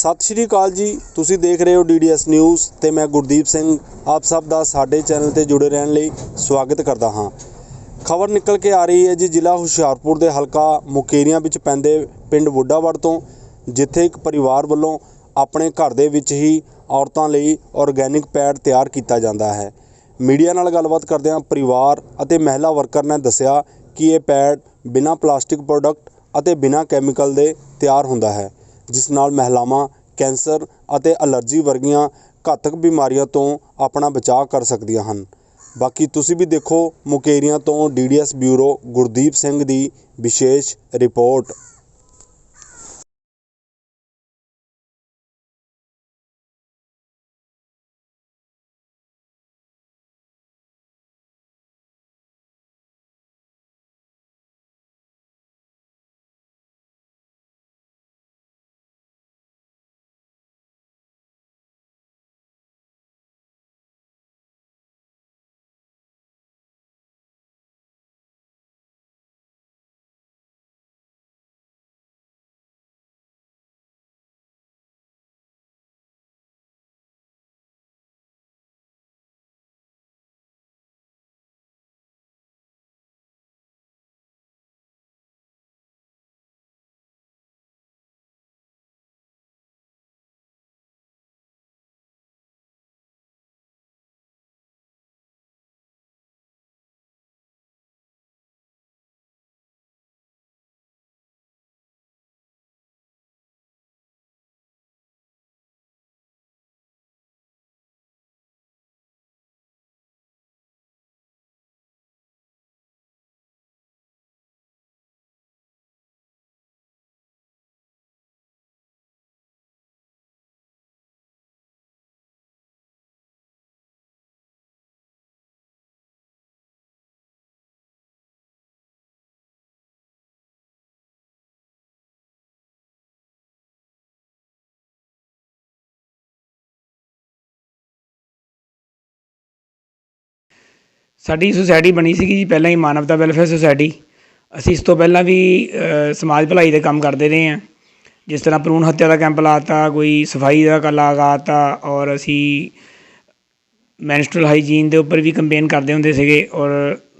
ਸਤਿ ਸ਼੍ਰੀ ਅਕਾਲ ਜੀ। ਤੁਸੀਂ ਦੇਖ ਰਹੇ ਹੋ ਡੀਡੀਐਸ ਨਿਊਜ਼ ਤੇ ਮੈਂ ਗੁਰਦੀਪ ਸਿੰਘ, ਆਪ ਸਭ ਦਾ ਸਾਡੇ ਚੈਨਲ ਤੇ ਜੁੜੇ ਰਹਿਣ ਲਈ ਸਵਾਗਤ ਕਰਦਾ ਹਾਂ। ਖਬਰ ਨਿਕਲ ਕੇ ਆ ਰਹੀ ਹੈ ਜੀ, ਜ਼ਿਲ੍ਹਾ ਹੁਸ਼ਿਆਰਪੁਰ ਦੇ ਹਲਕਾ ਮੁਕੇਰੀਆਂ ਵਿੱਚ ਪੈਂਦੇ ਪਿੰਡ ਵੁੱਡਾਵੜ ਤੋਂ, ਜਿੱਥੇ ਇੱਕ ਪਰਿਵਾਰ ਵੱਲੋਂ ਆਪਣੇ ਘਰ ਦੇ ਵਿੱਚ ਹੀ ਔਰਤਾਂ ਲਈ ਆਰਗੈਨਿਕ ਪੈਡ ਤਿਆਰ ਕੀਤਾ ਜਾਂਦਾ ਹੈ। ਮੀਡੀਆ ਨਾਲ ਗੱਲਬਾਤ ਕਰਦਿਆਂ ਪਰਿਵਾਰ ਅਤੇ ਮਹਿਲਾ ਵਰਕਰ ਨੇ ਦੱਸਿਆ ਕਿ ਇਹ ਪੈਡ ਬਿਨਾਂ ਪਲਾਸਟਿਕ ਪ੍ਰੋਡਕਟ ਅਤੇ ਬਿਨਾਂ ਕੈਮੀਕਲ ਦੇ ਤਿਆਰ ਹੁੰਦਾ ਹੈ। ਜਿਸ ਨਾਲ ਮਹਿਲਾਵਾਂ ਕੈਂਸਰ ਅਤੇ ਅਲਰਜੀ ਵਰਗੀਆਂ ਘਾਤਕ ਬਿਮਾਰੀਆਂ ਤੋਂ ਆਪਣਾ ਬਚਾਅ ਕਰ ਸਕਦੀਆਂ ਹਨ। ਬਾਕੀ ਤੁਸੀਂ ਵੀ ਦੇਖੋ ਮੁਕੇਰੀਆਂ ਤੋਂ ਡੀਡੀਐਸ ਬਿਊਰੋ ਗੁਰਦੀਪ ਸਿੰਘ ਦੀ ਵਿਸ਼ੇਸ਼ ਰਿਪੋਰਟ। ਸਾਡੀ ਸੁਸਾਇਟੀ ਬਣੀ ਸੀਗੀ ਜੀ, ਪਹਿਲਾਂ ਹੀ ਮਾਨਵਤਾ ਵੈਲਫੇਅਰ ਸੁਸਾਇਟੀ। ਅਸੀਂ ਇਸ ਤੋਂ ਪਹਿਲਾਂ ਵੀ ਸਮਾਜ ਭਲਾਈ ਦੇ ਕੰਮ ਕਰਦੇ ਰਹੇ ਹਾਂ। ਜਿਸ ਤਰ੍ਹਾਂ ਭਰੂਣ ਹੱਤਿਆ ਦਾ ਕੈਂਪ ਲਾਤਾ, ਕੋਈ ਸਫ਼ਾਈ ਦਾ ਕਲਾ ਲਗਾਤਾ ਔਰ ਅਸੀਂ ਮੈਨਸਟਰਲ ਹਾਈਜੀਨ ਦੇ ਉੱਪਰ ਵੀ ਕੰਪੇਨ ਕਰਦੇ ਹੁੰਦੇ ਸੀਗੇ ਔਰ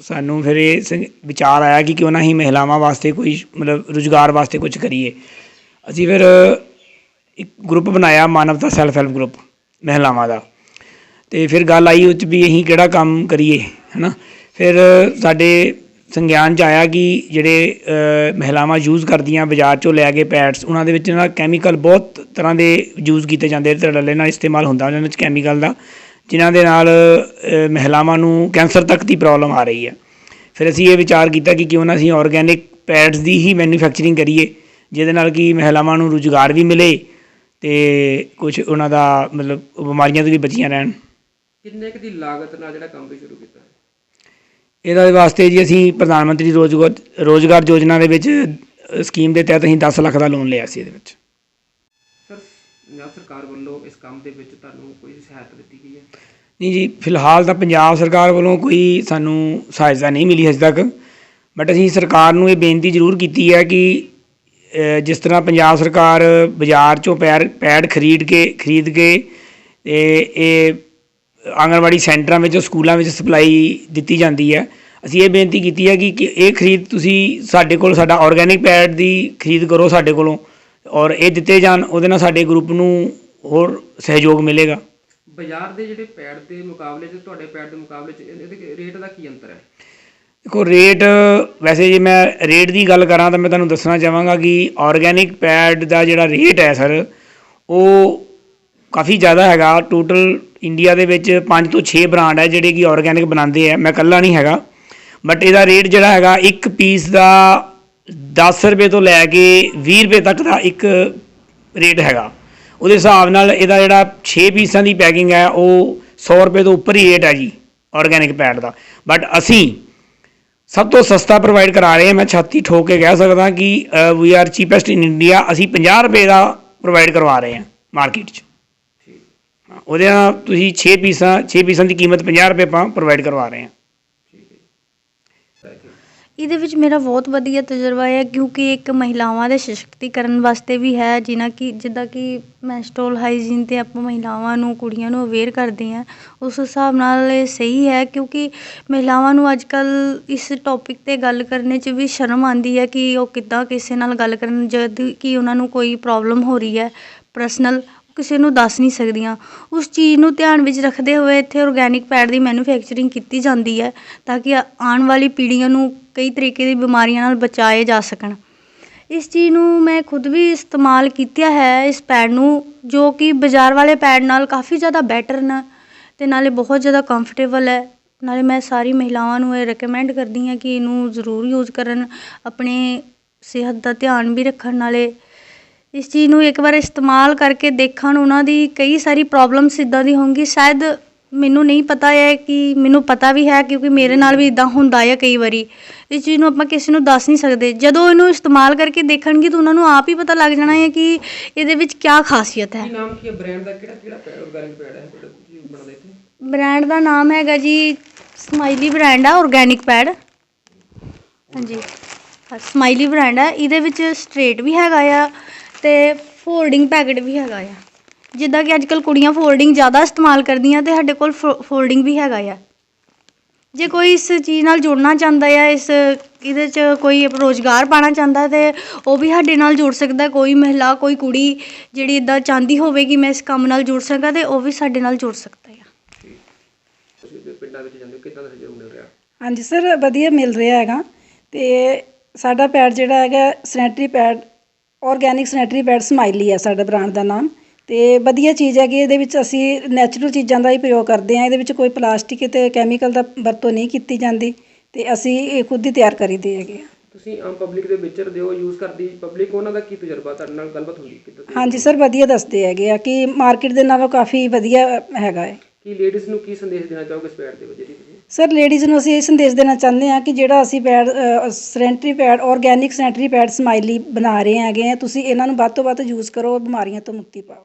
ਸਾਨੂੰ ਫਿਰ ਇਹ ਸ- ਵਿਚਾਰ ਆਇਆ ਕਿ ਕਿਉਂ ਨਾ ਹੀ ਮਹਿਲਾਵਾਂ ਵਾਸਤੇ ਕੋਈ ਮਤਲਬ ਰੁਜ਼ਗਾਰ ਵਾਸਤੇ ਕੁਝ ਕਰੀਏ। ਅਸੀਂ ਫਿਰ ਇੱਕ ਗਰੁੱਪ ਬਣਾਇਆ ਮਾਨਵਤਾ ਸੈਲਫ ਹੈਲਪ ਗਰੁੱਪ ਮਹਿਲਾਵਾਂ ਦਾ। ਤੇ ਫਿਰ ਗੱਲ ਆਈ ਉਹ 'ਚ ਵੀ ਅਸੀਂ ਕਿਹੜਾ ਕੰਮ ਕਰੀਏ। ਹਨਾ? ਫਿਰ ਸਾਡੇ ਸੰਗਿਆਨ 'ਚ ਆਇਆ ਕਿ ਜਿਹੜੇ ਮਹਿਲਾਵਾਂ ਯੂਜ਼ ਕਰਦੀਆਂ ਬਾਜ਼ਾਰ 'ਚੋਂ ਲੈ ਕੇ ਪੈਡਸ ਉਹਨਾਂ ਦੇ ਵਿੱਚ ਨਾ ਕੈਮੀਕਲ ਬਹੁਤ ਤਰ੍ਹਾਂ ਦੇ ਯੂਜ਼ ਕੀਤੇ ਜਾਂਦੇ ਧੜੱਲੇ ਨਾਲ ਇਸਤੇਮਾਲ ਹੁੰਦਾ ਉਹਨਾਂ ਵਿੱਚ ਕੈਮੀਕਲ ਦਾ, ਜਿਨ੍ਹਾਂ ਦੇ ਨਾਲ ਮਹਿਲਾਵਾਂ ਨੂੰ ਕੈਂਸਰ ਤੱਕ ਦੀ ਪ੍ਰੋਬਲਮ ਆ ਰਹੀ ਹੈ। ਫਿਰ ਅਸੀਂ ਇਹ ਵਿਚਾਰ ਕੀਤਾ ਕਿ ਕਿਉਂ ਨਾ ਅਸੀਂ ਆਰਗੈਨਿਕ ਪੈਡਸ ਦੀ ਹੀ ਮੈਨੂਫੈਕਚਰਿੰਗ ਕਰੀਏ, ਜਿਹਦੇ ਨਾਲ ਕਿ ਮਹਿਲਾਵਾਂ ਨੂੰ ਰੁਜ਼ਗਾਰ ਵੀ ਮਿਲੇ ਤੇ ਕੁਝ ਉਹਨਾਂ ਦਾ ਮਤਲਬ ਬਿਮਾਰੀਆਂ ਤੋਂ ਵੀ ਬਚੀਆਂ ਰਹਿਣ। ਕਿੰਨੇ ਕੁ ਦੀ ਲਾਗਤ ਨਾਲ ਜਿਹੜਾ ਕੰਮ ਵੀ ਸ਼ੁਰੂ ਕੀਤਾ? ਇਹਦੇ ਵਾਸਤੇ ਜੀ ਅਸੀਂ ਪ੍ਰਧਾਨ ਮੰਤਰੀ ਰੋਜ਼ਗਾਰ ਰੋਜ਼ਗਾਰ ਯੋਜਨਾ ਦੇ ਵਿੱਚ ਸਕੀਮ ਦੇ ਤਹਿਤ ਅਸੀਂ 10 ਲੱਖ ਦਾ ਲੋਨ ਲਿਆ ਸੀ ਇਹਦੇ ਵਿੱਚ। ਸਰ ਪੰਜਾਬ ਸਰਕਾਰ ਵੱਲੋਂ ਇਸ ਕੰਮ ਦੇ ਵਿੱਚ ਤੁਹਾਨੂੰ ਕੋਈ ਸਹਾਇਤਾ ਦਿੱਤੀ ਗਈ ਹੈ? ਨਹੀਂ ਜੀ ਫਿਲਹਾਲ ਤਾਂ ਪੰਜਾਬ ਸਰਕਾਰ ਵੱਲੋਂ ਕੋਈ ਸਾਨੂੰ ਸਹਾਇਤਾ ਨਹੀਂ ਮਿਲੀ ਹਜੇ ਤੱਕ। ਬਟ ਅਸੀਂ ਸਰਕਾਰ ਨੂੰ ਇਹ ਬੇਨਤੀ ਜ਼ਰੂਰ ਕੀਤੀ ਹੈ ਕਿ ਜਿਸ ਤਰ੍ਹਾਂ ਪੰਜਾਬ ਸਰਕਾਰ ਬਾਜ਼ਾਰ ਚੋਂ ਪੈਰ ਪੈਡ ਖਰੀਦ ਕੇ ਖਰੀਦ ਕੇ ਤੇ ਇਹ ਆਂਗਣਵਾੜੀ ਸੈਂਟਰਾਂ ਵਿੱਚ ਸਕੂਲਾਂ ਵਿੱਚ ਸਪਲਾਈ ਦਿੱਤੀ ਜਾਂਦੀ ਹੈ। ਅਸੀਂ ਇਹ ਬੇਨਤੀ ਕੀਤੀ ਹੈ ਕਿ ਕਿ ਇਹ ਖਰੀਦ ਤੁਸੀਂ ਸਾਡੇ ਕੋਲ ਸਾਡਾ ਆਰਗੈਨਿਕ ਪੈਡ ਦੀ ਖਰੀਦ ਕਰੋ ਸਾਡੇ ਕੋਲੋਂ ਔਰ ਇਹ ਦਿੱਤੇ ਜਾਣ ਉਹਦੇ ਨਾਲ ਸਾਡੇ ਗਰੁੱਪ ਨੂੰ ਹੋਰ ਸਹਿਯੋਗ ਮਿਲੇਗਾ। ਬਾਜ਼ਾਰ ਦੇ ਜਿਹੜੇ ਪੈਡ ਦੇ ਮੁਕਾਬਲੇ 'ਚ ਤੁਹਾਡੇ ਪੈਡ ਦੇ ਮੁਕਾਬਲੇ 'ਚ ਇਹ- ਇਹਦੇ ਰੇਟ ਦਾ ਕੀ ਅੰਤਰ ਹੈ? ਦੇਖੋ ਰੇਟ ਵੈਸੇ ਜੇ ਮੈਂ ਰੇਟ ਦੀ ਗੱਲ ਕਰਾਂ ਤਾਂ ਮੈਂ ਤੁਹਾਨੂੰ ਦੱਸਣਾ ਚਾਹਾਂਗਾ ਕਿ ਆਰਗੈਨਿਕ ਪੈਡ ਦਾ ਜਿਹੜਾ ਰੇਟ ਹੈ ਸਰ ਉਹ ਕਾਫੀ ਜ਼ਿਆਦਾ ਹੈਗਾ। ਟੋਟਲ ਇੰਡੀਆ ਦੇ ਵਿੱਚ 5 ਤੋਂ 6 ਬ੍ਰਾਂਡ ਹੈ ਜਿਹੜੇ ਕਿ ਆਰਗੈਨਿਕ ਬਣਾਉਂਦੇ ਆ। ਮੈਂ ਇਕੱਲਾ ਨਹੀਂ ਹੈਗਾ। ਬਟ ਇਹਦਾ ਰੇਟ ਜਿਹੜਾ ਹੈਗਾ, ਇੱਕ ਪੀਸ ਦਾ 10 ਰੁਪਏ ਤੋਂ ਲੈ ਕੇ 20 ਰੁਪਏ ਤੱਕ ਦਾ ਇੱਕ ਰੇਟ ਹੈਗਾ। ਉਹਦੇ ਹਿਸਾਬ ਨਾਲ ਇਹਦਾ ਜਿਹੜਾ 6 ਪੀਸਾਂ ਦੀ ਪੈਕਿੰਗ ਹੈ, ਉਹ 100 ਰੁਪਏ ਤੋਂ ਉੱਪਰ ਹੀ ਰੇਟ ਹੈ ਜੀ ਆਰਗੈਨਿਕ ਪੈਡ ਦਾ। ਬਟ ਅਸੀਂ ਸਭ ਤੋਂ ਸਸਤਾ ਪ੍ਰੋਵਾਈਡ ਕਰਾ ਰਹੇ ਹਾਂ। ਮੈਂ ਛਾਤੀ ਠੋਕ ਕੇ ਕਹਿ ਸਕਦਾ ਕਿ we are cheapest in India ਅਸੀਂ 50 ਰੁਪਏ ਦਾ ਪ੍ਰੋਵਾਈਡ ਕਰਵਾ ਰਹੇ ਹਾਂ ਮਾਰਕੀਟ 'ਚ। ਉਹਦੇ ਨਾਲ ਤੁਸੀਂ 6 ਪੀਸਾਂ 6 ਪੀਸਾਂ ਦੀ ਕੀਮਤ 50 ਰੁਪਏ ਆਪਾਂ ਪ੍ਰੋਵਾਈਡ ਕਰਵਾ ਰਹੇ ਹਾਂ। ਇਹਦੇ ਵਿੱਚ ਮੇਰਾ ਬਹੁਤ ਵਧੀਆ ਤਜਰਬਾ ਹੈ ਕਿਉਂਕਿ ਇੱਕ ਮਹਿਲਾਵਾਂ ਦੇ ਸਸ਼ਕਤੀਕਰਨ ਵਾਸਤੇ ਵੀ ਹੈ ਜਿਨ੍ਹਾਂ ਕਿ ਜਿੱਦਾਂ ਕਿ ਮੈਂਸਟਰੋਲ ਹਾਈਜੀਨ 'ਤੇ ਆਪਾਂ ਮਹਿਲਾਵਾਂ ਨੂੰ, ਕੁੜੀਆਂ ਨੂੰ ਅਵੇਅਰ ਕਰਦੇ ਹਾਂ, ਉਸ ਹਿਸਾਬ ਨਾਲ ਇਹ ਸਹੀ ਹੈ ਕਿਉਂਕਿ ਮਹਿਲਾਵਾਂ ਨੂੰ ਅੱਜ ਕੱਲ੍ਹ ਇਸ ਟੌਪਿਕ 'ਤੇ ਗੱਲ ਕਰਨੇ 'ਚ ਵੀ ਸ਼ਰਮ ਆਉਂਦੀ ਹੈ ਕਿ ਉਹ ਕਿੱਦਾਂ ਕਿਸੇ ਨਾਲ ਗੱਲ ਕਰਨ, ਜਦ ਕਿ ਉਹਨਾਂ ਨੂੰ ਕੋਈ ਪ੍ਰੋਬਲਮ ਹੋ ਰਹੀ ਹੈ ਪਰਸਨਲ ਕਿਸੇ ਨੂੰ ਦੱਸ ਨਹੀਂ ਸਕਦੀਆਂ। ਉਸ ਚੀਜ਼ ਨੂੰ ਧਿਆਨ ਵਿੱਚ ਰੱਖਦੇ ਹੋਏ ਇੱਥੇ ਔਰਗੈਨਿਕ ਪੈਡ ਦੀ ਮੈਨੂਫੈਕਚਰਿੰਗ ਕੀਤੀ ਜਾਂਦੀ ਹੈ ਤਾਂ ਕਿ ਆਉਣ ਵਾਲੀ ਪੀੜ੍ਹੀਆਂ ਨੂੰ ਕਈ ਤਰੀਕੇ ਦੀ ਬਿਮਾਰੀਆਂ ਨਾਲ ਬਚਾਏ ਜਾ ਸਕਣ। ਇਸ ਚੀਜ਼ ਨੂੰ ਮੈਂ ਖੁਦ ਵੀ ਇਸਤੇਮਾਲ ਕੀਤਾ ਹੈ ਇਸ ਪੈਡ ਨੂੰ, ਜੋ ਕਿ ਬਾਜ਼ਾਰ ਵਾਲੇ ਪੈਡ ਨਾਲ ਕਾਫੀ ਜ਼ਿਆਦਾ ਬੈਟਰ ਨੇ ਅਤੇ ਨਾਲੇ ਬਹੁਤ ਜ਼ਿਆਦਾ ਕੰਫਰਟੇਬਲ ਹੈ। ਨਾਲੇ ਮੈਂ ਸਾਰੀ ਮਹਿਲਾਵਾਂ ਨੂੰ ਇਹ ਰਿਕਮੈਂਡ ਕਰਦੀ ਹਾਂ ਕਿ ਇਹਨੂੰ ਜ਼ਰੂਰ ਯੂਜ਼ ਕਰਨ, ਆਪਣੇ ਸਿਹਤ ਦਾ ਧਿਆਨ ਵੀ ਰੱਖਣ ਨਾਲੇ ਇਸ ਚੀਜ਼ ਨੂੰ ਇੱਕ ਵਾਰ ਇਸਤੇਮਾਲ ਕਰਕੇ ਦੇਖਣ ਉਹਨਾਂ ਦੀ ਕਈ ਸਾਰੀ ਪ੍ਰੋਬਲਮਸ ਇੱਦਾਂ ਦੀ ਹੋਣਗੀ ਸ਼ਾਇਦ ਮੈਨੂੰ ਨਹੀਂ ਪਤਾ ਹੈ ਕਿ ਮੈਨੂੰ ਪਤਾ ਵੀ ਹੈ ਕਿਉਂਕਿ ਮੇਰੇ ਨਾਲ ਵੀ ਇਦਾਂ ਹੁੰਦਾ ਹੈ ਕਈ ਵਾਰੀ। ਇਸ ਚੀਜ਼ ਨੂੰ ਆਪਾਂ ਕਿਸੇ ਨੂੰ ਦੱਸ ਨਹੀਂ ਸਕਦੇ। ਜਦੋਂ ਇਹਨੂੰ ਇਸਤੇਮਾਲ ਕਰਕੇ ਦੇਖਣਗੇ ਤਾਂ ਉਹਨਾਂ ਨੂੰ ਆਪ ਹੀ ਪਤਾ ਲੱਗ ਜਾਣਾ ਹੈ ਕਿ ਇਹਦੇ ਵਿੱਚ ਕੀ ਖਾਸੀਅਤ ਹੈ। ਨਾਮ ਕੀ ਹੈ? ਬ੍ਰਾਂਡ ਦਾ ਕਿਹੜਾ ਕਿਹੜਾ ਪੈਡ ਆਰਗੈਨਿਕ ਪੈਡ ਹੈ? ਜਿਹੜਾ ਤੁਸੀਂ ਬਣਾਉਂਦੇ ਇੱਥੇ? ਬ੍ਰਾਂਡ ਦਾ ਨਾਮ ਹੈਗਾ ਜੀ ਸਮਾਈਲੀ ਬ੍ਰਾਂਡ ਆ ਆਰਗੈਨਿਕ ਪੈਡ ਹਾਂਜੀ। ਸਮਾਈਲੀ ਬ੍ਰਾਂਡ ਹੈ ਇਹਦੇ ਵਿੱਚ ਸਟ੍ਰੇਟ ਵੀ ਹੈਗਾ ਆ। ਤੇ ਫੋਲਡਿੰਗ ਪੈਕਟ ਵੀ ਹੈਗਾ ਆ। ਜਿੱਦਾਂ ਕਿ ਅੱਜ ਕੱਲ ਕੁੜੀਆਂ ਫੋਲਡਿੰਗ ਜ਼ਿਆਦਾ ਇਸਤੇਮਾਲ ਕਰਦੀਆਂ ਤੇ ਸਾਡੇ ਕੋਲ ਫੋਲਡਿੰਗ ਵੀ ਹੈਗਾ ਆ। ਜੇ ਕੋਈ ਇਸ ਚੀਜ਼ ਨਾਲ ਜੁੜਨਾ ਚਾਹੁੰਦਾ ਆ ਇਸ ਇਹਦੇ 'ਚ ਕੋਈ ਰੋਜ਼ਗਾਰ ਪਾਣਾ ਚਾਹੁੰਦਾ ਤੇ ਉਹ ਵੀ ਸਾਡੇ ਨਾਲ ਜੁੜ ਸਕਦਾ। ਕੋਈ ਮਹਿਲਾ ਕੋਈ ਕੁੜੀ ਜਿਹੜੀ ਇਦਾਂ ਚਾਹੁੰਦੀ ਹੋਵੇ ਕਿ ਮੈਂ ਇਸ ਕੰਮ ਨਾਲ ਜੁੜ ਸਕਾਂ ਤੇ ਉਹ ਵੀ ਸਾਡੇ ਨਾਲ ਜੁੜ ਸਕਦਾ ਆ। ਤੁਸੀਂ ਤੇ ਪਿੰਡਾਂ ਵਿੱਚ ਜਾਂਦੇ ਹੋ ਕਿੱਦਾਂ ਦਾ ਸਹਿਯੋਗ ਮਿਲ ਰਿਹਾ? ਹਾਂਜੀ ਸਰ ਵਧੀਆ ਮਿਲ ਰਿਹਾ ਹੈਗਾ ਤੇ ਸਾਡਾ ਪੈਡ ਜਿਹੜਾ ਹੈਗਾ sanitary pad organic sanitary pad smiley ਹੈ ਸਾਡਾ ਬ੍ਰਾਂਡ ਦਾ ਨਾਮ ਤੇ ਵਧੀਆ ਚੀਜ਼ ਹੈਗੀ ਇਹਦੇ ਵਿੱਚ ਅਸੀਂ ਨੈਚੁਰਲ ਚੀਜ਼ਾਂ ਦਾ ਹੀ ਪ੍ਰਯੋਗ ਕਰਦੇ ਹਾਂ ਇਹਦੇ ਵਿੱਚ ਕੋਈ ਪਲਾਸਟਿਕ ਤੇ ਕੈਮੀਕਲ ਦਾ ਵਰਤੋਂ ਨਹੀਂ ਕੀਤੀ ਜਾਂਦੀ ਤੇ ਅਸੀਂ ਇਹ ਖੁਦ ਹੀ ਤਿਆਰ ਕਰੀਦੇ ਹੈਗੇ ਆ ਤੁਸੀਂ ਆਮ ਪਬਲਿਕ ਦੇ ਵਿਚਰਦੇ ਹੋ ਯੂਜ਼ ਕਰਦੀ ਪਬਲਿਕ ਉਹਨਾਂ ਦਾ ਕੀ ਤਜਰਬਾ ਤੁਹਾਡੇ ਨਾਲ ਗੱਲਬਾਤ ਹੁੰਦੀ ਕਿੱਦਾਂ ਦੀ? ਹਾਂਜੀ ਸਰ ਵਧੀਆ ਦੱਸਦੇ ਹੈਗੇ ਆ ਕਿ ਮਾਰਕੀਟ ਦੇ ਨਾਲੋਂ ਕਾਫੀ ਵਧੀਆ ਹੈਗਾ ਹੈ। ਕੀ ਲੇਡੀਜ਼ ਨੂੰ ਕੀ ਸੰਦੇਸ਼ ਦੇਣਾ ਚਾਹੋਗੇ ਇਸ ਪੈਡ ਦੇ ਵਿੱਚ? ਜਿਹੜੀ ਤੁਸੀਂ ਸਰ ਲੇਡੀਜ਼ ਨੂੰ ਅਸੀਂ ਇਹ ਸੰਦੇਸ਼ ਦੇਣਾ ਚਾਹੁੰਦੇ ਹਾਂ ਕਿ ਜਿਹੜਾ ਅਸੀਂ pad sanitary pad organic sanitary pad smiley ਬਣਾ ਰਹੇ ਹੈਗੇ ਆ, ਤੁਸੀਂ ਇਹਨਾਂ ਨੂੰ ਵੱਧ ਤੋਂ ਵੱਧ ਯੂਜ਼ ਕਰੋ, ਬਿਮਾਰੀਆਂ ਤੋਂ ਮੁਕਤੀ ਪਾਓ।